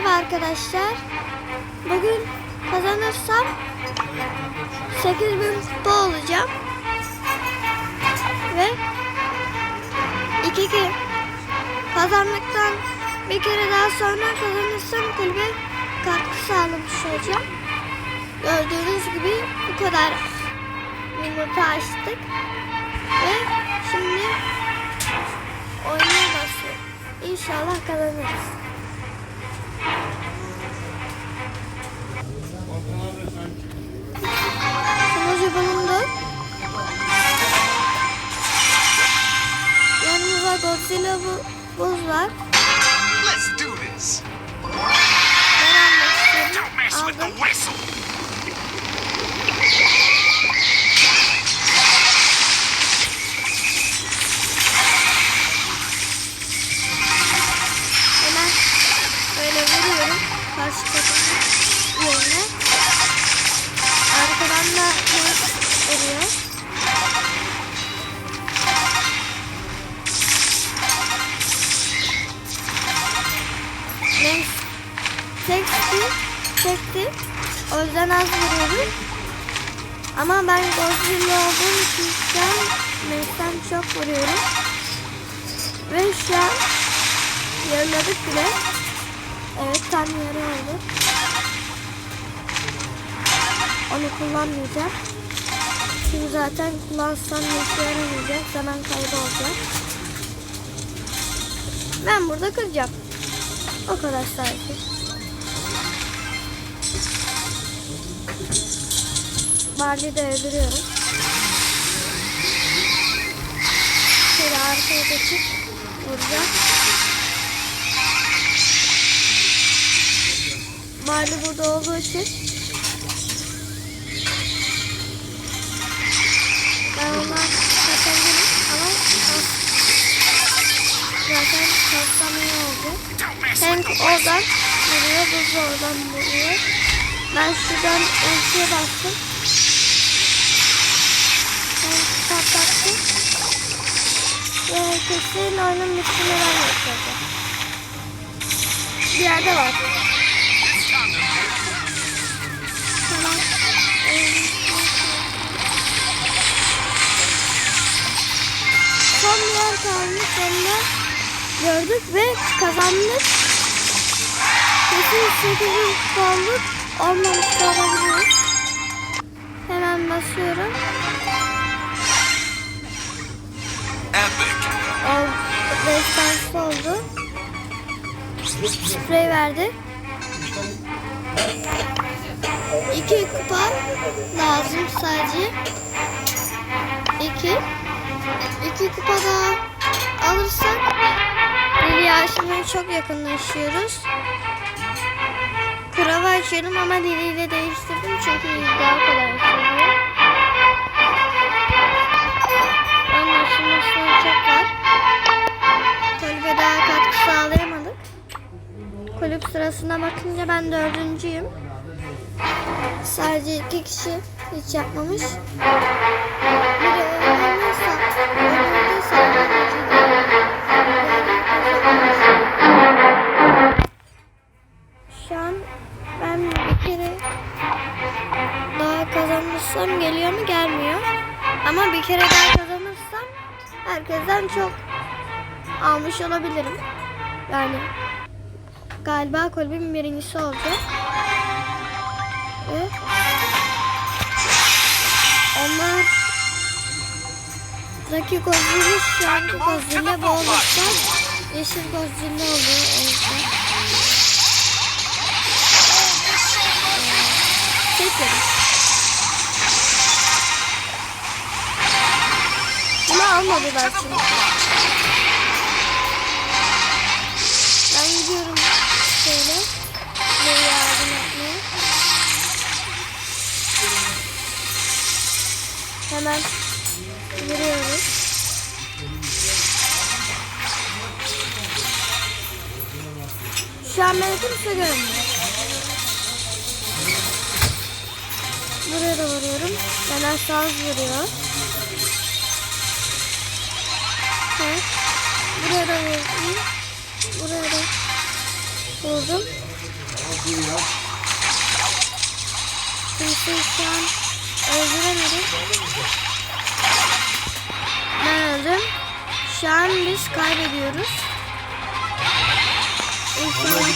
Merhaba arkadaşlar. Bugün kazanırsam 8000 kupa olacağım. Ve iki kere kazandıktan bir kere daha sonra kazanırsam kulübe katkı sağlamış olacağım. Gördüğünüz gibi bu kadar yumurta açtık. Ve şimdi oynaya başlıyoruz. İnşallah kazanırız. Sunucu bulundu. Yanımızda Godzilla bu buz var. Let's do this. Don't mess with the whistle. Hemen Ama ben Godzilla olduğum için an Ness'ten çok vuruyorum. Ve şu an yarıladık bile. Evet tam yarı oldu. Onu kullanmayacağım. Çünkü zaten kullansam işe yaramayacak. Zaman kaybı olacak. Ben burada kıracağım. O kadar sadece. Barley'i de öldürüyorum. Şöyle arkaya geçip vuracağım. Barley burada olduğu için ben ona kaçabilirim ama zaten. Don't mess Tank oradan vuruyor, buz da oradan vuruyor. Ben şuradan ultiye bastım. Patlattım. Ve kesin oyunun bittiğini ben yapacağım. Bir yerde var. Tamam. Son bir yer kalmış. Sonunda gördük ve kazandık. Kesin 8. puanlık olmamış da olabilir. Hemen basıyorum. Sprey verdi. İki kupa lazım sadece. İki. İki kupa daha alırsak Lili aşımaya çok yakınlaşıyoruz. Kurava açıyorum ama Lili ile değiştirdim çünkü daha kolay açılıyor. Sırasına bakınca ben dördüncüyüm. Sadece iki kişi hiç yapmamış. Şu an ben bir kere daha kazanırsam geliyor mu gelmiyor. Ama bir kere daha kazanırsam herkesten çok almış olabilirim. Yani galiba kulübün birincisi olacak. Onlar Daki Godzilla şu anki Godzilla bu olursa yeşil Godzilla oluyor o yüzden. Peki. Bunu almadılar çünkü. Hemen vuruyoruz. Şu an beni kimse görmüyor. Buraya da vuruyorum. Bana saz vuruyor. Evet. Buraya da vurdum. Buraya da vurdum. Kimseyi şu an öldüremedim. Ben öldüm. Şu an biz kaybediyoruz. İnşallah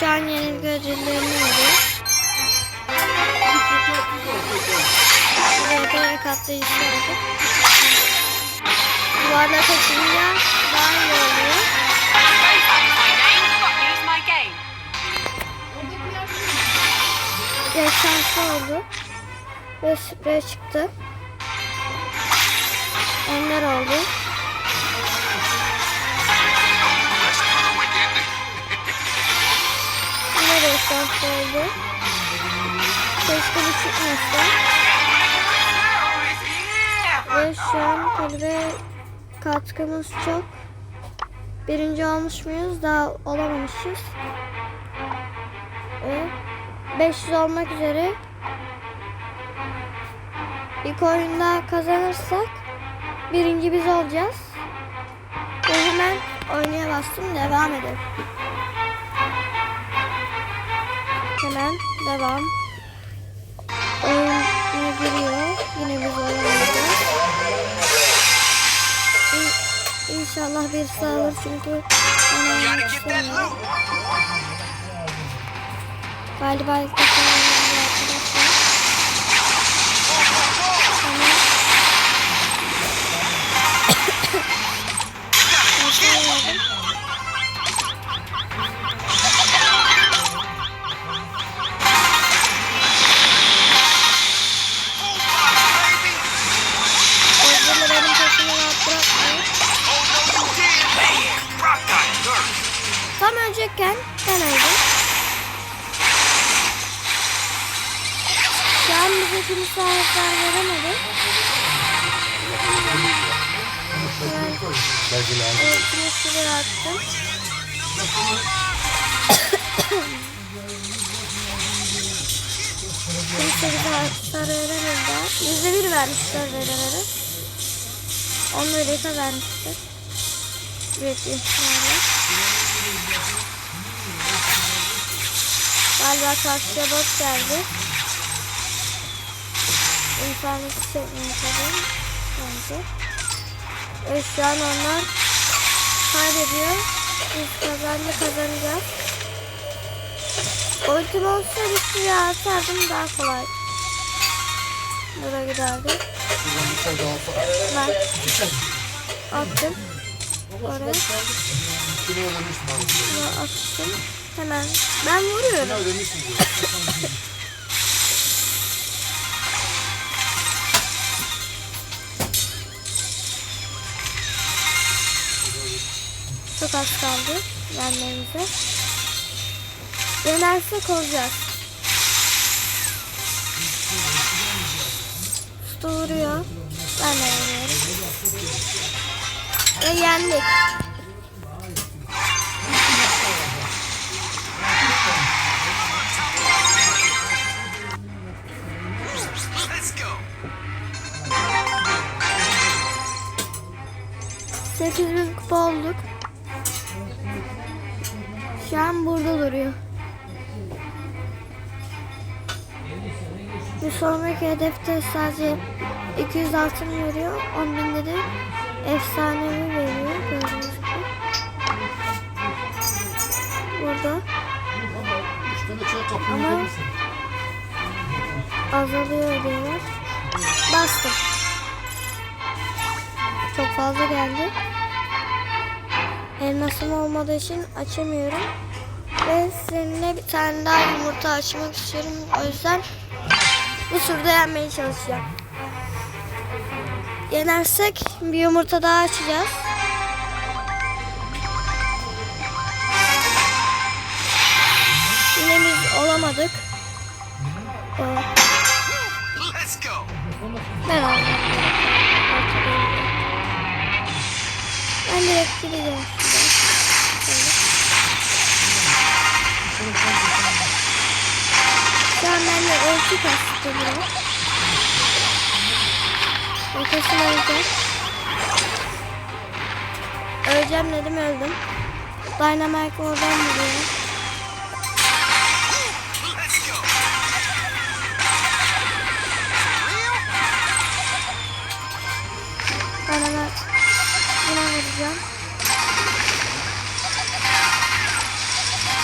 Şu an yenilgi ödüllerini alıyoruz. Buraya da katlayıcı aldık. Duvarla kaçınca daha iyi oluyor. Şanslı oldu. Ve sprey çıktı. Ender oldu. Keşke bu çıkmasa. Ve şu an kalbe katkımız çok. Birinci olmuş muyuz? Daha olamamışız. Ve 500 olmak üzere. İlk oyunda kazanırsak birinci biz olacağız. Ve hemen oynaya bastım. Devam edelim. Hemen devam. Oyuna giriyor. Yine biz oynayacağız. İn- İnşallah bir sağlar çünkü. Galiba Hemen elektriği şuraya attım. Kimse bize hasar veremedi. Yüzde bir vermişler veremedi. On dakika vermiştir. Büyük ihtimalle. Galiba karşıya bot geldi. İnterneti çekmiyor tabii. Bence. An onlar kaybediyor. Biz kazandı kazanacağız. Ultim olsaydı şuraya atardım daha kolay. Buraya giderdi. Ben attım. Oraya. Attım. Hemen. Ben vuruyorum. Çok az kaldı yenmemize. Yenersek olacağız. Usta vuruyor. Ben de vuruyorum. Ve yendik. 8000 kupa olduk. Şu an burada duruyor. Bir sonraki hedefte sadece 200 altın veriyor. 10 binde de efsanevi veriyor. Gördüğünüz gibi. Burada Ama- azalıyor diyorlar. Bastım. Çok fazla geldi. Elmasım olmadığı için açamıyorum. Ve seninle bir tane daha yumurta açmak istiyorum. O yüzden bu turda yenmeye çalışacağım. Yenersek bir yumurta daha açacağız. aldık. O. Let's go. Ben aldım. Ben direkt gideceğim ölçü kastı biraz. Yakasını öleceğim. Öleceğim dedim öldüm. Dynamite oradan. Ben hemen buna vuracağım.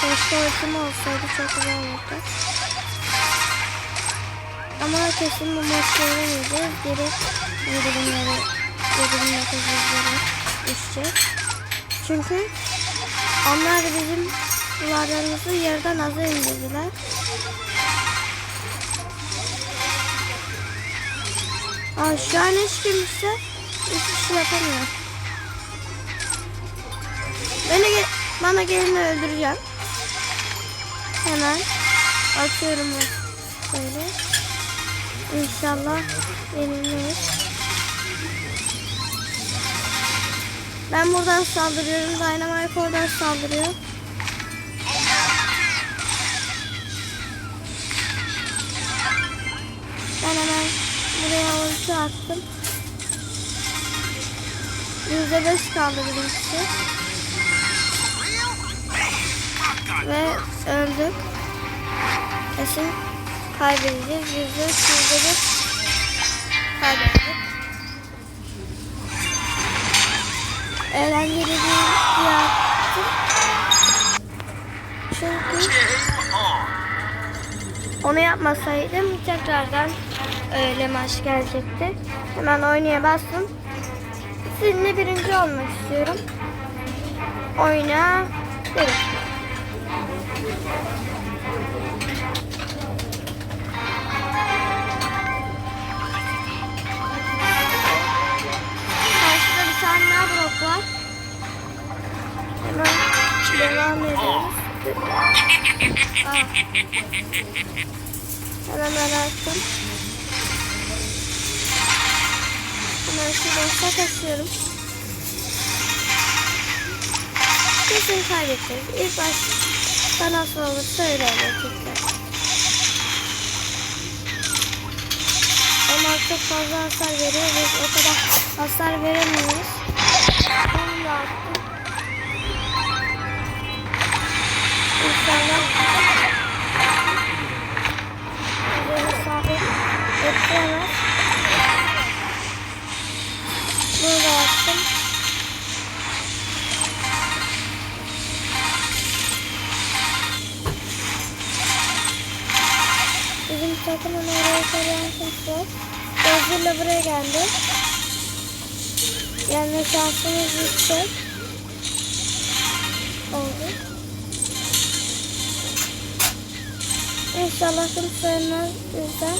Keşke ultim olsaydı çok güzel olurdu. Ama kesin bu maçı yenemeyeceğiz. Geri yedirimleri, yedirim yapacağız düşecek. Çünkü onlar da bizim duvarlarımızı yerden aza indirdiler. Aa, şu an hiç kimse hiçbir şey yapamıyor. Beni ge- bana gelini öldüreceğim. Hemen atıyorum böyle. İnşallah yenilmeyiz. Ben buradan saldırıyorum. Dynamite oradan saldırıyor. Ben hemen buraya ulti attım. Yüzde beş kaldı birincisi. Ve öldük. Kesin kaybedeceğiz. Üç, yüzde bir kaybettik. Eğlenceli bir yaptım. Çünkü onu yapmasaydım tekrardan öyle maç gelecekti. Hemen oynaya bastım. Sizinle birinci olmak istiyorum. Oyna. Dedim. Blok var. Hemen devam ediyoruz. Aa. Hemen arattım. Hemen şuradan sak açıyorum. Kesin kaybedeceğiz. İlk başta nasıl olursa öyle tekrar. Onlar çok fazla hasar veriyor. Biz o kadar hasar veremiyoruz. Onu yüksek. Oldu. İnşallah kimse ölmez bizden.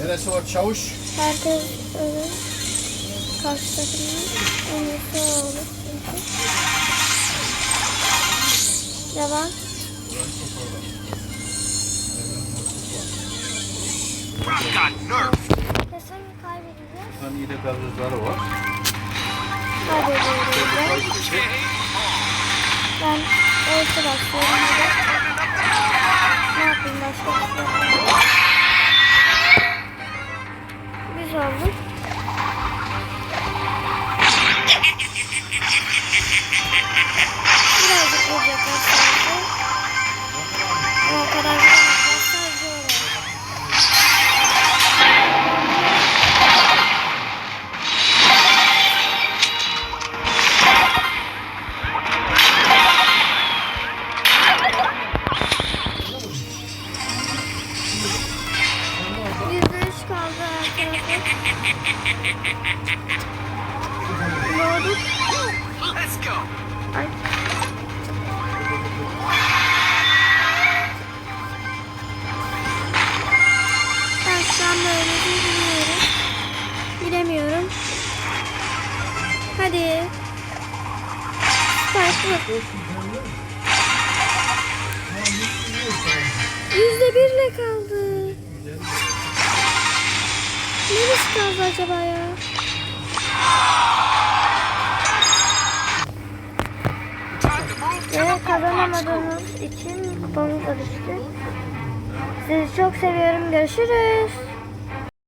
Neresi o çavuş? Herkes ölür. Karşı takımın en iyisi olur çünkü. Devam. Rock got nerfed. Kesin kaybedeceğiz. Hani yine gazozları var. Ben orta de. Ne yapayım başka. Hadi. Spike vur. nerede kaldı? Neresi kaldı acaba ya? Ve kazanamadığımız için da düştü. Sizi çok seviyorum. Görüşürüz.